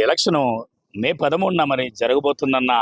Election election మే పదమూడున మరి జరగబోతుందన్న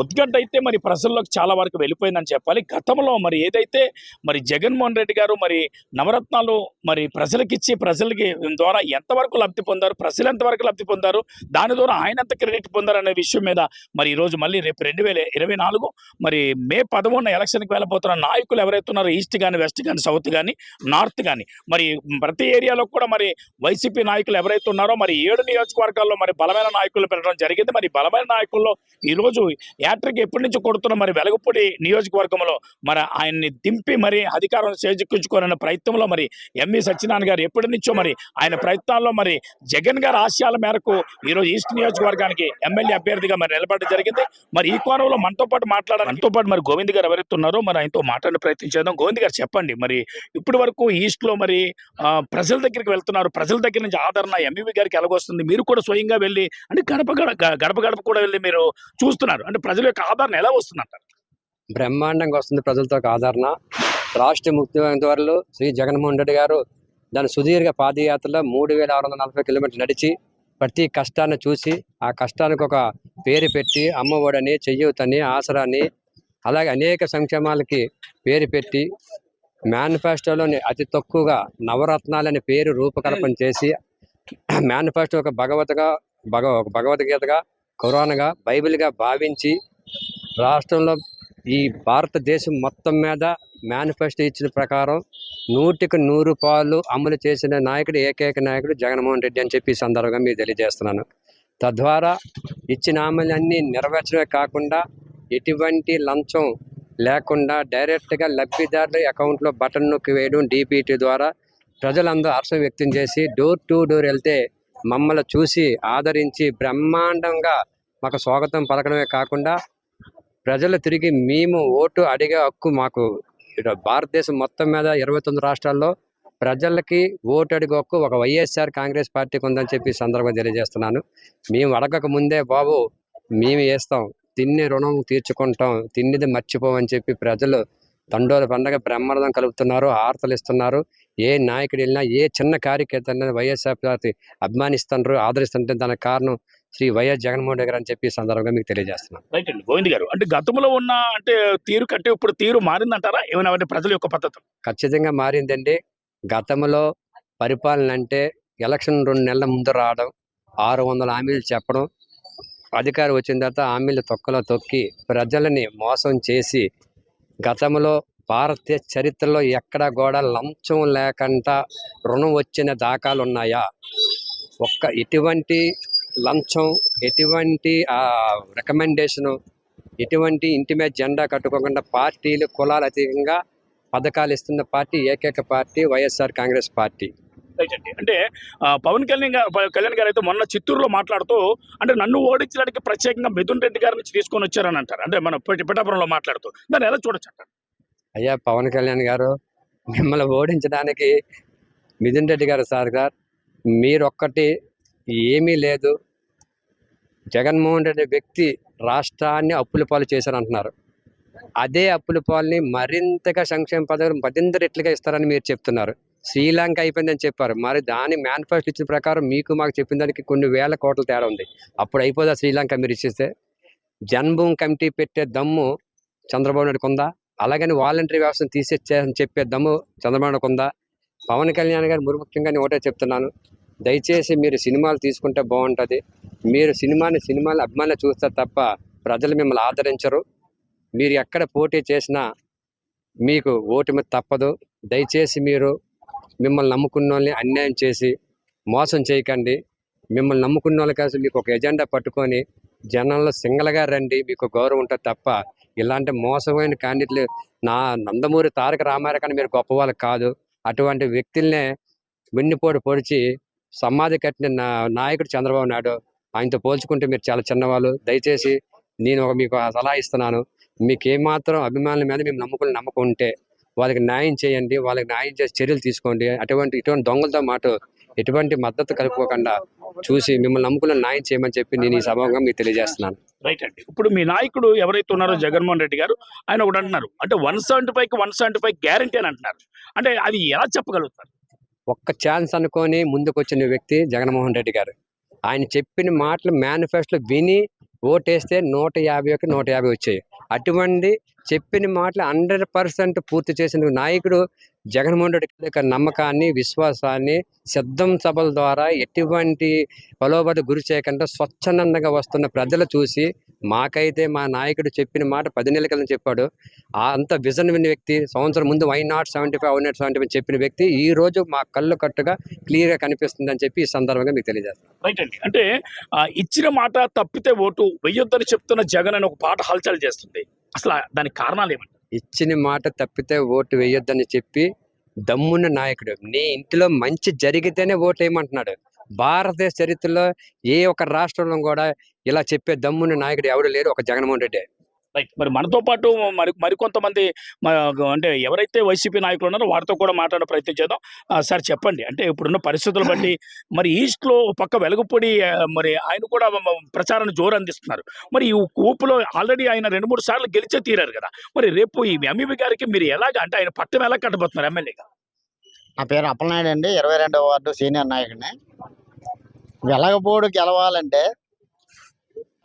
ఉద్గడ్డ అయితే మరి ప్రజల్లోకి చాలా వరకు వెళ్ళిపోయిందని చెప్పాలి. గతంలో మరి ఏదైతే మరి జగన్మోహన్ రెడ్డి గారు మరి నవరత్నాలు మరి ప్రజలకిచ్చి ప్రజలకి ద్వారా ఎంతవరకు లబ్ధి పొందారు ప్రజలు ఎంతవరకు లబ్ధి పొందారు దాని ద్వారా ఆయన ఎంత క్రెడిట్ పొందారు అనే విషయం మీద మరి ఈరోజు మళ్ళీ రేపు రెండు వేల ఇరవై నాలుగు మరి మే పదమూడున ఎలక్షన్కి వెళ్ళబోతున్న నాయకులు ఎవరైతే ఉన్నారో ఈస్ట్ కానీ వెస్ట్ కానీ సౌత్ కానీ నార్త్ కానీ మరి ప్రతి ఏరియాలో కూడా మరి వైసీపీ నాయకులు ఎవరైతే ఉన్నారో మరి ఏడు నియోజకవర్గాల్లో మరి బలమైన నాయకులు పెట్టడం జరిగింది. మరి బలమైన నాయకుల్లో ఈరోజు యాత్రకి ఎప్పటి నుంచి కొడుతున్న మరి వెలగపూడి నియోజకవర్గంలో మరి ఆయన్ని దింపి మరి అధికారం చేజిక్కించుకోవాలన్న ప్రయత్నంలో మరి ఎంవి సత్యనారాయణ గారు ఎప్పటి నుంచో మరి ఆయన ప్రయత్నాల్లో మరి జగన్ గారి ఆశయాల మేరకు ఈరోజు ఈస్ట్ నియోజకవర్గానికి ఎమ్మెల్యే అభ్యర్థిగా మరి నిలబడడం జరిగింది. మరి ఈ కోణంలో మనతో పాటు మాట్లాడాలి మనతో పాటు మరి గోవింద్ గారు ఎవరైతే మరి ఆయనతో మాట్లాడే ప్రయత్నం చేద్దాం. గోవింద్ గారు చెప్పండి మరి ఇప్పటి వరకు ఈస్ట్లో మరి ఆ, ప్రజల దగ్గరికి వెళ్తున్నారు. ప్రజల దగ్గర నుంచి ఆదరణ ఎంఈవి గారికి ఎలాగొస్తుంది? మీరు కూడా స్వయంగా వెళ్ళి అంటే గడప గడప గడప కూడా వెళ్ళి మీరు చూస్తున్నారు. అంటే ప్రజల యొక్క ఆదరణ ఎలా వస్తుందంటారు? బ్రహ్మాండంగా వస్తుంది ప్రజలతో ఆదరణ. రాష్ట్ర ముఖ్యమంత్రి వారు శ్రీ జగన్మోహన్ రెడ్డి గారు దాని సుదీర్ఘ పాదయాత్రలో మూడు వేల ఆరు వందల నలభై కిలోమీటర్లు నడిచి ప్రతి కష్టాన్ని చూసి ఆ కష్టానికి ఒక పేరు పెట్టి అమ్మఒడని చెయ్యూతని ఆసరాని అలాగే అనేక సంక్షేమాలకి పేరు పెట్టి మేనిఫెస్టోలోని అతి తక్కువగా నవరత్నాలని పేరు రూపకల్పన చేసి మేనిఫెస్టో ఒక భగవతగా భగ ఒక భగవద్గీతగా ఖురాన్గా బైబిల్గా భావించి రాష్ట్రంలో ఈ భారతదేశం మొత్తం మీద మేనిఫెస్టో ఇచ్చిన ప్రకారం నూటికి నూరు పాలు అమలు చేసిన నాయకుడు ఏకైక నాయకుడు జగన్మోహన్ రెడ్డి అని చెప్పి సందర్భంగా మీకు తెలియజేస్తున్నాను. తద్వారా ఇచ్చిన హామీలన్నీ నెరవేర్చడమే కాకుండా ఎటువంటి లంచం లేకుండా డైరెక్ట్గా లబ్ధిదారుల అకౌంట్లో బటన్ నొక్కి వేయడం డీబీటీ ద్వారా ప్రజలందరూ హర్షం వ్యక్తం చేసి డోర్ టు డోర్ వెళ్తే మమ్మల్ని చూసి ఆదరించి బ్రహ్మాండంగా మాకు స్వాగతం పలకడమే కాకుండా ప్రజలు తిరిగి మేము ఓటు అడిగే హక్కు మాకు. భారతదేశం మొత్తం మీద ఇరవై తొమ్మిది రాష్ట్రాల్లో ప్రజలకి ఓటు అడిగే హక్కు ఒక వైఎస్ఆర్ కాంగ్రెస్ పార్టీకి ఉందని చెప్పి సందర్భంగా తెలియజేస్తున్నాను. మేము అడగక ముందే బాబు మేము వేస్తాం తిన్ని రుణం తీర్చుకుంటాం తిన్నిది మర్చిపోమని చెప్పి ప్రజలు తండోల పండగ బ్రహ్మాండం కలుపుతున్నారు ఆర్తలు ఇస్తున్నారు. ఏ నాయకుడు వెళ్ళినా ఏ చిన్న కార్యకర్త వైఎస్ఆర్ పార్టీ అభిమానిస్తున్నారు ఆదరిస్తుంటే దానికి కారణం శ్రీ వైఎస్ జగన్మోహన్ రెడ్డి గారు అని చెప్పి సందర్భంగా మీకు తెలియజేస్తున్నాను. రైట్ అండి. గోవింద్ గారు అంటే గతంలో ఉన్న అంటే తీరు కంటే ఇప్పుడు తీరు మారిందంటారా? ఏమైనా ప్రజల యొక్క పద్ధతి ఖచ్చితంగా మారిందండి. గతంలో పరిపాలన అంటే ఎలక్షన్ రెండు నెలల ముందు రావడం ఆరు వందల హామీలు చెప్పడం అధికారం వచ్చిన తర్వాత హామీలు తొక్కలో తొక్కి ప్రజలని మోసం చేసి గతంలో భారతీయ చరిత్రలో ఎక్కడ కూడా లంచం లేకుండా రుణం వచ్చిన దాఖలు ఉన్నాయా ఒక్క ఎటువంటి లంచం ఎటువంటి రికమెండేషను ఎటువంటి ఇంటి మీద జెండా కట్టుకోకుండా పార్టీలు కులాలు అధికంగా పథకాలు ఇస్తున్న పార్టీ ఏకైక party YSR Congress party. Right అంటే పవన్ కళ్యాణ్ గారు కళ్యాణ్ గారు అయితే మొన్న చిత్తూరులో మాట్లాడుతూ అంటే నన్ను ఓడించడానికి ప్రత్యేకంగా మిథున్ రెడ్డి గారి నుంచి తీసుకొని వచ్చారని అంటారు. అంటే మన పిఠాపురంలో మాట్లాడుతూ. దాన్ని ఎలా చూడొచ్చు అంటారు? అయ్యా పవన్ కళ్యాణ్ గారు మిమ్మల్ని ఓడించడానికి మిథున్ రెడ్డి గారు సార్ గారు మీరొక్కటి ఏమీ లేదు. జగన్మోహన్ రెడ్డి వ్యక్తి రాష్ట్రాన్ని అప్పుల పాలు చేశారంటున్నారు. అదే అప్పుల పాలని మరింతగా సంక్షేమ పథకం మరింత రెట్లుగా ఇస్తారని మీరు చెప్తున్నారు. శ్రీలంక అయిపోయిందని చెప్పారు. మరి దాని మేనిఫెస్టో ఇచ్చిన ప్రకారం మీకు మాకు చెప్పిన దానికి కొన్ని వేల కోట్ల తేడా ఉంది. అప్పుడు అయిపోదా శ్రీలంక మీరు ఇచ్చేస్తే? జన్మభూమి కమిటీ పెట్టే దమ్ము చంద్రబాబు నాయుడుకు ఉందా? అలాగని వాలంటరీ వ్యవస్థను తీసేచ్చేయని చెప్పే దమ్ము చంద్రబాబు నాయుడుకు ఉందా? పవన్ కళ్యాణ్ గారు మురుముఖ్యంగా నేను ఒకటే చెప్తున్నాను. దయచేసి మీరు సినిమాలు తీసుకుంటే బాగుంటుంది. మీరు సినిమాని సినిమాని అభిమానులు చూస్తే తప్ప ప్రజలు మిమ్మల్ని ఆదరించరు. మీరు ఎక్కడ పోటీ చేసినా మీకు ఓటమి తప్పదు. దయచేసి మీరు మిమ్మల్ని నమ్ముకున్న వాళ్ళని అన్యాయం చేసి మోసం చేయకండి. మిమ్మల్ని నమ్ముకున్న వాళ్ళు అసలు మీకు ఒక ఎజెండా పట్టుకొని జనంలో సింగల్గా రండి మీకు గౌరవం ఉంటుంది తప్ప ఇలాంటి మోసమైన క్యాండిడేట్లు నా నందమూరి తారక రామారావు కానీ మీరు గొప్పవాళ్ళు కాదు. అటువంటి వ్యక్తులనే వెన్నుపోటు పొడిచి సమాధి కట్టిన నా నాయకుడు చంద్రబాబు నాయుడు ఆయనతో పోల్చుకుంటే మీరు చాలా చిన్నవాళ్ళు. దయచేసి నేను ఒక మీకు సలహా ఇస్తున్నాను. మీకు ఏమాత్రం అభిమానుల మీద మేము నమ్ముకుని నమ్మకం ఉంటే వాళ్ళకి న్యాయం చేయండి వాళ్ళకి న్యాయం చేసి చర్యలు తీసుకోండి. అటువంటి ఇటువంటి దొంగలతో మాట ఎటువంటి మద్దతు కలుపుకోకుండా చూసి మిమ్మల్ని నమ్ముకున్న న్యాయం చేయమని చెప్పి నేను ఈ సభగా మీకు తెలియజేస్తున్నాను. రైట్ అండి. ఇప్పుడు మీ నాయకుడు ఎవరైతే ఉన్నారో జగన్మోహన్ రెడ్డి గారు ఆయన ఒకటి అంటున్నారు. అంటే one seventy five one seventy five guarantee అని అంటున్నారు. అంటే అది ఎలా చెప్పగలుగుతారు? ఒక్క ఛాన్స్ అనుకొని ముందుకు వచ్చిన వ్యక్తి జగన్మోహన్ రెడ్డి గారు. ఆయన చెప్పిన మాటలు మేనిఫెస్టోలో విని ఓటేస్తే నూట యాభైకి నూట యాభై వచ్చాయి. అటువంటి చెప్పిన మాటలు హండ్రెడ్ పర్సెంట్ పూర్తి చేసిన నాయకుడు జగన్మోహన్ రెడ్డి యొక్క నమ్మకాన్ని విశ్వాసాన్ని సిద్ధం సభల ద్వారా ఎటువంటి ప్రలోభాలకు గురి చేయకుండా స్వచ్ఛందంగా వస్తున్న ప్రజలు చూసి మాకైతే మా నాయకుడు చెప్పిన మాట పది నెలల క్రితం చెప్పాడు. ఆ అంత విజన్ విన్న వ్యక్తి సంవత్సరం ముందు why not seventy five why not seventy five చెప్పిన వ్యక్తి ఈ రోజు మా కళ్ళు కట్టుగా క్లియర్గా కనిపిస్తుంది అని చెప్పి ఈ సందర్భంగా మీకు తెలియజేస్తాను రైట్ అండి. అంటే ఆ, ఇచ్చిన మాట తప్పితే ఓటు వెయ్యొద్దని చెప్తున్న జగన్ అని ఒక పాట హల్చల్ చేస్తుంది. అసలు దానికి కారణాలు ఏమంటారు? ఇచ్చిన మాట తప్పితే ఓటు వేయొద్దని చెప్పి దమ్మున్న నాయకుడు. నీ ఇంటిలో మంచి జరిగితేనే ఓటు వేయమంటున్నాడు. భారతదేశ చరిత్రలో ఏ ఒక్క రాష్ట్రంలో కూడా ఇలా చెప్పే దమ్మున్న నాయకుడు ఎవడు లేరు ఒక జగన్మోహన్ రెడ్డి. రైట్ మరి మనతో పాటు మరి మరికొంతమంది అంటే ఎవరైతే వైసీపీ నాయకులు ఉన్నారో వారితో కూడా మాట్లాడే ప్రయత్నం చేద్దాం. సార్ చెప్పండి. అంటే ఇప్పుడున్న పరిస్థితులు బట్టి మరి ఈస్ట్లో పక్క వెలగపొడి మరి ఆయన కూడా ప్రచారాన్ని జోరు అందిస్తున్నారు. మరి ఈ ఊపులో ఆల్రెడీ ఆయన రెండు మూడు సార్లు గెలిచే తీరారు కదా. మరి రేపు ఈ ఎంఈబి గారికి మీరు ఎలాగ అంటే ఆయన పట్టం ఎలా కట్టబోతున్నారు ఎమ్మెల్యేగా? నా పేరు అప్పలనాయుడు అండి. ఇరవై రెండవ వార్డు సీనియర్ నాయకుడిని. వెలగపోడు గెలవాలంటే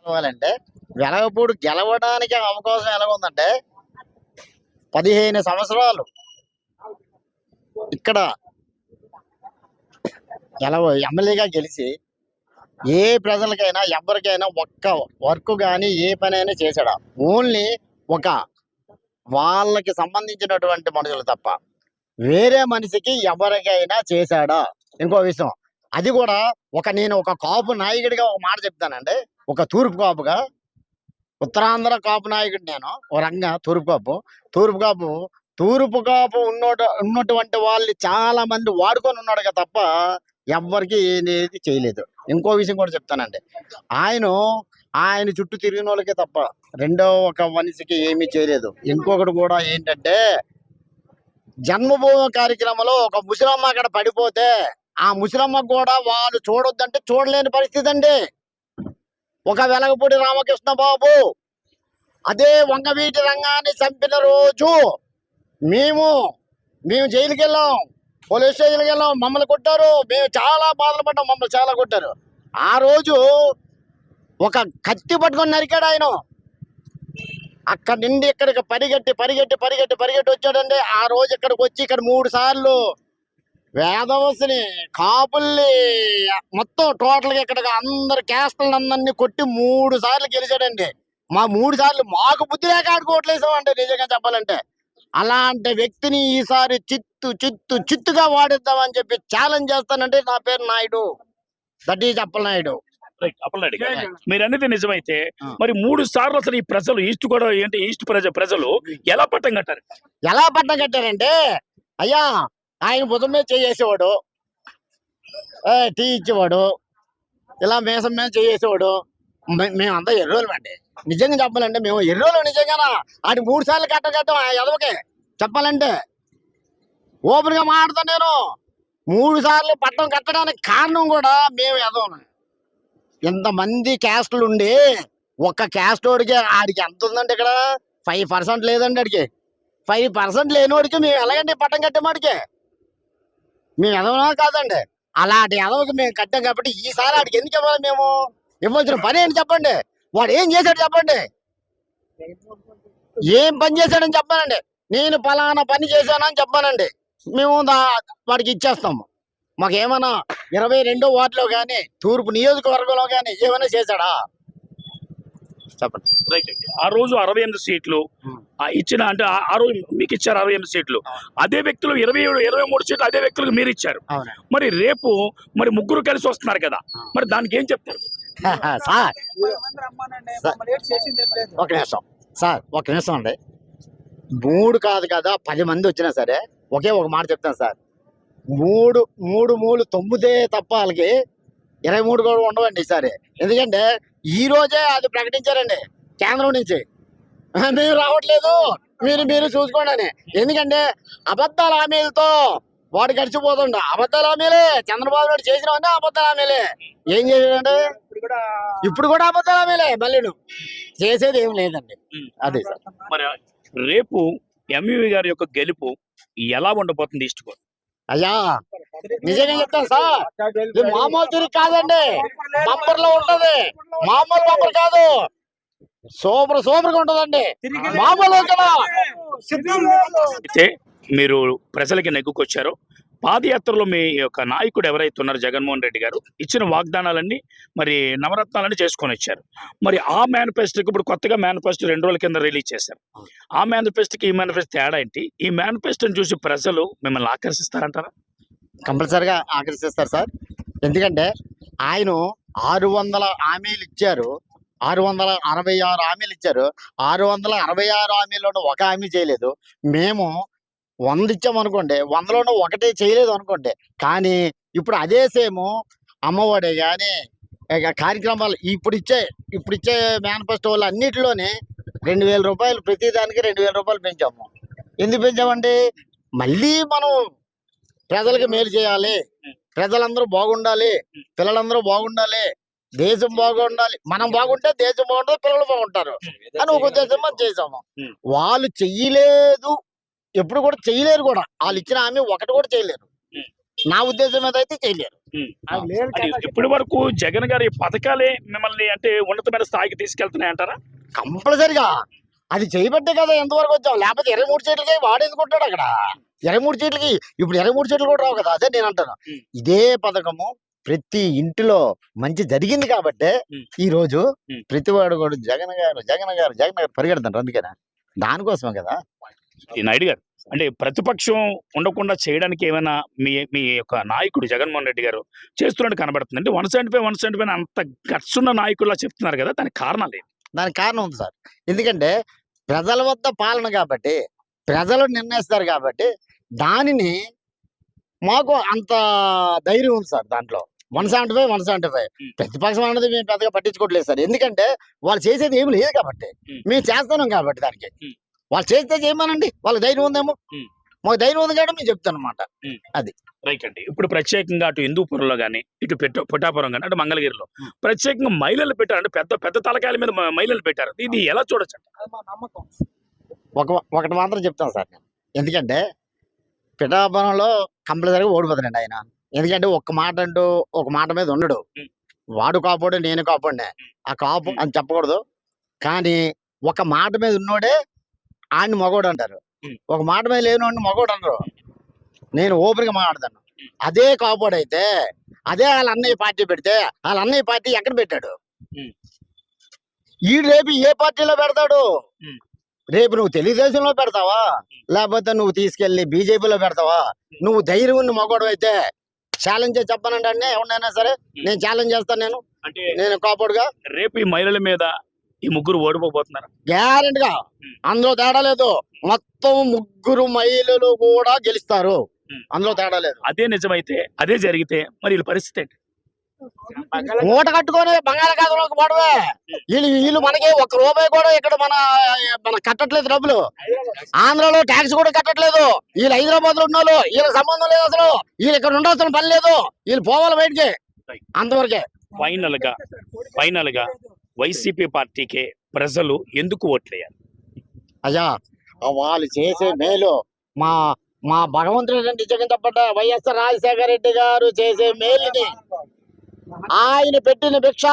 గెలవాలంటే వెలగపూడి గెలవడానికి అవకాశం ఎలాగుందంటే పదిహేను సంవత్సరాలు ఇక్కడ గెలవ ఎమ్మెల్యేగా గెలిచి ఏ ప్రజలకైనా ఎవరికైనా ఒక్క వర్క్ కానీ ఏ పనైనా చేశాడా? ఓన్లీ ఒక వాళ్ళకి సంబంధించినటువంటి మనుషులు తప్ప. వేరే మనిషికి ఎవరికైనా చేశాడా? ఇంకో విషయం. అది కూడా ఒక నేను ఒక కాపు నాయకుడిగా ఒక మాట చెప్తానండి. ఒక తూర్పు కాపుగా ఉత్తరాంధ్ర కాపు నాయకుడు నేను ఒక రంగా తూర్పు కాపు. తూర్పు కాపు తూర్పు కాపు ఉన్నోట ఉన్నటువంటి వాళ్ళు చాలా మంది వాడుకొని ఉన్నాడు తప్ప ఎవ్వరికి ఏది చేయలేదు. ఇంకో విషయం కూడా చెప్తానండి. ఆయన ఆయన చుట్టూ తిరిగిన వాళ్ళకే తప్ప రెండో ఒక మనిషికి ఏమీ చేయలేదు. ఇంకొకటి కూడా ఏంటంటే జన్మభూమి కార్యక్రమంలో ఒక ముసలమ్మ అక్కడ పడిపోతే ఆ ముసలమ్మ కూడా వాళ్ళు చూడొద్దంటే చూడలేని పరిస్థితి అండి. ఒక వెలగపూడి రామకృష్ణ బాబు. అదే వంగవీటి రంగాన్ని చంపిన రోజు మేము మేము జైలుకి వెళ్ళాం పోలీస్ స్టేషన్కి వెళ్ళాం. మమ్మల్ని కొట్టారు. మేము చాలా బాధలు పడ్డాం. మమ్మల్ని చాలా కొట్టారు. ఆ రోజు ఒక కత్తి పట్టుకొని నరికాడు ఆయన. అక్కడ నుండి ఇక్కడికి పరిగెట్టి పరిగెట్టి పరిగెట్టి పరిగెట్టి వచ్చాడండి. ఆ రోజు ఇక్కడికి వచ్చి ఇక్కడ మూడు సార్లు వేదవసిని కాపుల్ని మొత్తం టోటల్గా ఇక్కడ అందరు క్యాస్టులను అందరినీ కొట్టి మూడు సార్లు గెలిచాడండి. మా మూడు సార్లు మాకు బుద్ధి లేక ఆడుకోవట్లేసామండి నిజంగా చెప్పాలంటే. అలాంటి వ్యక్తిని ఈసారి చిత్తు చిత్తు చిత్తుగా వాడిద్దామని చెప్పి ఛాలెంజ్ చేస్తానంటే నా పేరు నాయుడు. That is Appalanaidu. గారు. మీరు అనేది నిజమైతే. మరి మూడు సార్లు అసలు ఈ ప్రజలు ఈస్ట్ కూడా ఏంటి ఈస్ట్ ప్రజ ప్రజలు ఎలా పట్టం కట్టారు? ఎలా పట్టం కట్టారంటే అయ్యా ఆయన భుజం మీద చేసేవాడు టీ ఇచ్చేవాడు. ఇలా మేసం మీద చేసేవాడు మేమంతా ఎర్రోలు అండి నిజంగా చెప్పాలంటే మేము ఎర్రోలు నిజంగానా? ఆడి మూడు సార్లు కట్ట కట్టాం ఆ ఎదవకి చెప్పాలంటే. ఓపెన్గా గా నేను. మూడు సార్లు పట్టం కట్టడానికి కారణం కూడా మేము ఎదవను ఇంతమంది క్యాస్టులు ఉండి ఒక్క క్యాస్ట్ వాడికి ఆడికి ఎంత ఉందండి ఇక్కడ? ఫైవ్ పర్సెంట్ లేదండి ఆడికి. ఫైవ్ పర్సెంట్ లేనివాడికి మేము ఎలాగండి పట్టం కట్టేమాడికి మేము ఎదవనా కాదండి. అలాంటి ఎదవకి మేము కట్టాం కాబట్టి ఈసారి ఆడికి ఎందుకు ఇవ్వాలి మేము? ఇవ్వాల్సిన పని ఏంటి చెప్పండి? వాడు ఏం చేశాడు చెప్పండి? ఏం పని చేశాడని చెప్పానండి. నేను పలానా పని చేశానని చెప్పానండి. మేము వాడికి ఇచ్చేస్తాము మాకు ఏమైనా ఇరవై రెండో వార్డులో కానీ తూర్పు నియోజకవర్గంలో కానీ ఏమైనా చేశాడా? చెప్పండి. రైట్. ఆ రోజు అరవై ఎనిమిది సీట్లు Hmm. ఆ ఇచ్చిన అంటే ఆ- రోజు మీకు ఇచ్చారు అరవై ఎనిమిది సీట్లు. అదే వ్యక్తులు ఇరవై ఏడు ఇరవై మూడు సీట్లు అదే వ్యక్తులకు మీరు ఇచ్చారు. అవును. మరి రేపు మరి ముగ్గురు కలిసి వస్తున్నారు కదా. మరి దానికి ఏం చెప్తారు? సార్. ఒక నిమిషం. సార్ ఒక నిమిషం అండి. మూడు కాదు కదా పది మంది వచ్చినా సరే ఒకే ఒక మాట చెప్తాను సార్. మూడు మూడు మూడు తొమ్మిదే తప్ప వాళ్ళకి ఇరవై మూడు కూడా ఉండవండి ఈసారి. ఎందుకంటే ఈ రోజే అది ప్రకటించారండి కేంద్రం నుంచి. మేము రావట్లేదు. మీరు మీరు చూసుకోండి అని. ఎందుకంటే అబద్ధాల హామీలతో వాడు గడిచిపోతుండ. అబద్ధాల హామీలే. చంద్రబాబు నాయుడు చేసినవన్నీ అబద్ధాల హామీలే. ఏం చేసాడండి ఇప్పుడు కూడా అబద్ధాల హామీలే మళ్ళీ చేసేది ఏం లేదండి. అదే. సార్ మరి రేపు ఎంఈవి గారి యొక్క గెలుపు ఎలా ఉండబోతుంది ఈస్ట్ అయ్యా నిజంగా చెప్తాను సార్. ఇది మామూలు తిరిగి కాదండి. బంపర్లో ఉంటది. మామూలు బంపర్ కాదు. సూపర్ సూపర్గా ఉంటదండి మామూలు కదా మీరు ప్రజలకి నెగ్గుకొచ్చారు. పాదయాత్రలో మీ యొక్క నాయకుడు ఎవరైతే ఉన్నారు జగన్మోహన్ రెడ్డి గారు ఇచ్చిన వాగ్దానాలన్నీ మరి నవరత్నాలన్నీ చేసుకొని వచ్చారు. మరి ఆ మేనిఫెస్టోకి ఇప్పుడు కొత్తగా మేనిఫెస్టో రెండు రోజుల కింద రిలీజ్ చేశారు. ఆ మేనిఫెస్టోకి ఈ మేనిఫెస్టో తేడా ఏంటి? ఈ మేనిఫెస్టోని చూసి ప్రజలు మిమ్మల్ని ఆకర్షిస్తారంటారా? కంపల్సరిగా ఆకర్షిస్తారు సార్. ఎందుకంటే ఆయన ఆరు వందల హామీలు ఇచ్చారు. ఆరు వందల అరవై ఆరు హామీలు ఇచ్చారు. ఆరు వందల అరవై ఆరు హామీలోనూ ఒక హామీ చేయలేదు. మేము వంద ఇచ్చామనుకోండి వందలోనూ ఒకటే చేయలేదు అనుకోండి కానీ ఇప్పుడు అదే సేము అమ్మఒడి కానీ కార్యక్రమాలు ఇప్పుడు ఇచ్చే ఇప్పుడు ఇచ్చే మేనిఫెస్టో అన్నిటిలోనే రెండు వేల రూపాయలు ప్రతి దానికి రెండు వేల రూపాయలు పెంచాము. ఎందుకు పెంచామండి? మళ్ళీ మనం ప్రజలకు మేలు చేయాలి ప్రజలందరూ బాగుండాలి పిల్లలందరూ బాగుండాలి దేశం బాగుండాలి మనం బాగుంటే దేశం బాగుంటుంది పిల్లలు బాగుంటారు అని ఒక ఉద్దేశం మనం చేసాము. వాళ్ళు చెయ్యలేదు ఎప్పుడు కూడా చెయ్యలేరు కూడా. వాళ్ళు ఇచ్చిన హామీ ఒకటి కూడా చేయలేరు. నా ఉద్దేశం మీద అయితే చేయలేరు. ఇప్పటి వరకు జగన్ గారి పథకాలే మిమ్మల్ని అంటే ఉన్నతమైన స్థాయికి తీసుకెళ్తున్నాయి అంటారా? కంపల్సరిగా. అది చేయబట్టే కదా ఎంతవరకు వచ్చాం. లేకపోతే ఇరవై మూడు సీట్లకి వాడు ఎందుకుంటాడు అక్కడ. ఇరవై మూడు సీట్లకి ఇప్పుడు ఇరవై మూడు సీట్లు కూడా రావు కదా. అదే నేను అంటాను. ఇదే పథకము ప్రతి ఇంటిలో మంచి జరిగింది కాబట్టే. ఈ రోజు ఉం. ప్రతి వాడు కూడా జగన్ గారు జగన్ గారు జగన్ గారు పరిగెడతారు అందుకేనా? దానికోసమే కదా. నాయుడు గారు. అంటే ప్రతిపక్షం ఉండకుండా చేయడానికి ఏమైనా మీ మీ యొక్క నాయకుడు జగన్మోహన్ రెడ్డి గారు చేస్తున్నట్టు కనబడుతుంది. అంటే one seventy five one seventy five అంత గట్స్ ఉన్న నాయకుల్లా చెప్తున్నారు కదా దానికి కారణాలు దానికి కారణం ఉంది సార్. ఎందుకంటే ప్రజల వద్ద పాలన కాబట్టి ప్రజలు నిర్ణయిస్తారు కాబట్టి దానిని మాకు అంత ధైర్యం ఉంది సార్ దాంట్లో. One seventy five one seventy five. ప్రతిపక్షం అన్నది మేము పెద్దగా పట్టించుకోవట్లేదు సార్. ఎందుకంటే వాళ్ళు చేసేది ఏమి లేదు కాబట్టి. మేము చేస్తున్నాం కాబట్టి దానికి. వాళ్ళు చేస్తే చేయమనండి. వాళ్ళకి ధైర్యం ఉందేమో. మాకు ధైర్యం ఉంది కాబట్టి మేము చెప్తాను అనమాట రైట్ అండి. ఇప్పుడు ప్రత్యేకంగా అటు హిందూపురంలో కానీ ఇటు పెట్ట పిఠాపురం కానీ అంటే మంగళగిరిలో ప్రత్యేకంగా మహిళలు పెట్టారు అంటే పెద్ద పెద్ద తలకాయల మీద మహిళలు పెట్టారు. ఇది ఎలా చూడొచ్చు ఒక ఒకటి మాత్రం చెప్తాను సార్ నేను. ఎందుకంటే పిఠాపురంలో కంపల్సరీగా ఓడిపోతానండి ఆయన. ఎందుకంటే ఒక్క మాట అంటూ ఒక మాట మీద ఉండడు. వాడు కాపాడు నేను కాపాడినే. ఆ కాపు. అని చెప్పకూడదు. కానీ ఒక మాట మీద ఉన్నోడే ఆయన్ని మగోడు అంటారు. ఒక మాట మీద లేనివాడిని మగోడు అంటారు. నేను ఓపెన్గా మాట్లాడతాను. అదే కాపాడు అయితే అదే వాళ్ళ అన్నయ్య పార్టీ పెడితే వాళ్ళ అన్నయ్య పార్టీ ఎక్కడ పెట్టాడు. ఈ రేపు ఏ పార్టీలో పెడతాడు. రేపు నువ్వు తెలుగుదేశంలో పెడతావా? లేకపోతే నువ్వు తీసుకెళ్ళి బీజేపీలో పెడతావా? నువ్వు ధైర్యం ఉన్న మగోడు అయితే ఛాలెంజ్ అన్నీ ఎవరినైనా సరే. నేను ఛాలెంజ్ చేస్తాను నేను. అంటే నేను కాపాడుగా. రేపు ఈ మహిళల మీద ఈ ముగ్గురు ఓడిపోబోతున్నారు? గ్యారెంటీగా. అందులో తేడా లేదు. మొత్తం ముగ్గురు మహిళలు కూడా గెలుస్తారు. అందులో తేడా లేదు. అదే నిజమైతే అదే జరిగితే మరి వీళ్ళ పరిస్థితి ఏంటి? మూట కట్టుకొని బంగాళాఖాతంలోకి పడవే వీళ్ళు వీళ్ళు మనకి ఒక్క రూపాయి కూడా ఇక్కడ మన మన కట్టట్లేదు డబ్బులు. ఆంధ్రాలో ట్యాక్స్ కూడా కట్టట్లేదు. వీళ్ళు హైదరాబాద్లో ఉన్నోళ్ళు వీళ్ళకి సంబంధం లేదు అసలు. వీళ్ళు ఇక్కడ ఉండాల్సిన పని లేదు. వీళ్ళు పోవాలి బయటికి. అంతవరకే. ఫైనల్గా ఫైనల్గా వైసీపీ పార్టీకే ప్రజలు ఎందుకు ఓట్లేయాలి? అయ్యా వాళ్ళు చేసే మేలు మా మా భగవంతుడు రెడ్డి జగన్ తప్పట వైఎస్ఆర్ రాజశేఖర రెడ్డి గారు చేసే మేలుని. ఆయన పెట్టిన భిక్ష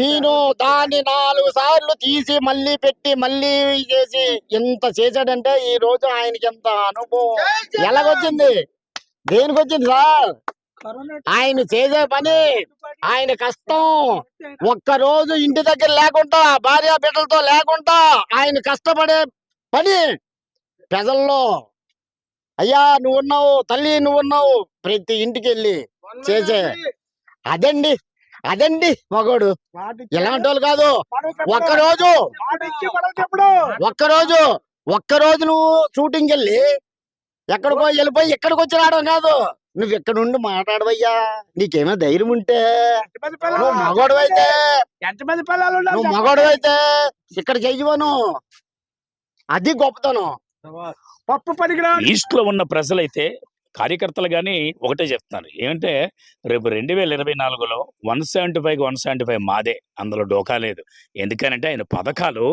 ఈయన దాన్ని నాలుగు సార్లు తీసి మళ్ళీ పెట్టి మళ్ళీ చేసి ఎంత చేశాడంటే ఈ రోజు ఆయనకి ఎంత అనుభవం. ఎలాగొచ్చింది? దేనికి వచ్చింది సార్? ఆయన చేసే పని ఆయన కష్టం. ఒక్క రోజు ఇంటి దగ్గర లేకుండా భార్య బిడ్డలతో లేకుండా ఆయన కష్టపడే పని. ప్రజల్లో అయ్యా నువ్వున్నావు తల్లి నువ్వున్నావు ప్రతి ఇంటికి వెళ్ళి చేసే అదండి అదండి మగోడు. ఇలాంటి వాళ్ళు కాదు ఒక్క రోజు ఒక్క రోజు ఒక్క రోజు నువ్వు షూటింగ్ వెళ్ళి ఎక్కడికో వెళ్ళిపోయి ఎక్కడికి వచ్చి రావడం కాదు. నువ్వు ఇక్కడ నుండి మాట్లాడవయ్యా? నీకేమో ధైర్యం ఉంటే? నువ్వు మగోడు అయితే ఎంతమంది పిల్లలు నువ్వు మగోడు అయితే ఇక్కడ చెయ్యవను అది గొప్పతనం. పప్పు పనికిరా. ఈస్ట్లో ఉన్న ప్రజలైతే కార్యకర్తలు కానీ ఒకటే చెప్తున్నారు. ఏమంటే రేపు రెండు వేల ఇరవై నాలుగులో one seventy five one seventy five మాదే. అందులో డోకా లేదు. ఎందుకనంటే ఆయన పథకాలు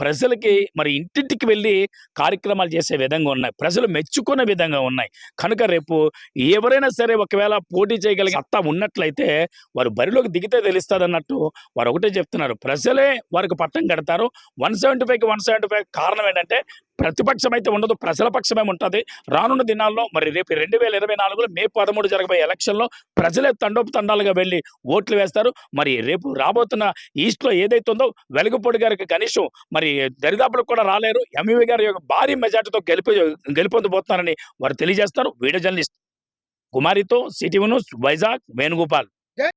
ప్రజలకి మరి ఇంటింటికి వెళ్ళి కార్యక్రమాలు చేసే విధంగా ఉన్నాయి. ప్రజలు మెచ్చుకునే విధంగా ఉన్నాయి. కనుక రేపు ఎవరైనా సరే ఒకవేళ పోటీ చేయగలిగే అత్తా ఉన్నట్లయితే వారు బరిలోకి దిగితే తెలుస్తుంది అన్నట్టు వారు ఒకటే చెప్తున్నారు. ప్రజలే వారికి పట్టం కడతారు. వన్ సెవెంటీ ఫైవ్కి వన్ సెవెంటీ ఫైవ్ కారణం ఏంటంటే ప్రతిపక్షం అయితే ఉండదు ప్రజల పక్షమే ఉంటుంది. రానున్న దినాల్లో మరి రేపు రెండు వేల ఇరవై నాలుగులో మే పదమూడు జరగబోయే ఎలక్షన్లో ప్రజలే తండోపు తండాలుగా వెళ్ళి ఓట్లు వేస్తారు. మరి రేపు రాబోతున్న ఈస్ట్లో ఏదైతే ఉందో వెలుగుపొడి గారికి కనీసం మరి దరిదాపులకు కూడా రాలేరు. ఎంఈవి గారి యొక్క భారీ మెజార్టీతో గెలిపి గెలుపొందబోతున్నారని వారు తెలియజేస్తారు వీడియో జర్నలిస్ట్ కుమారితో సిటీ న్యూస్ వైజాగ్ వేణుగోపాల్.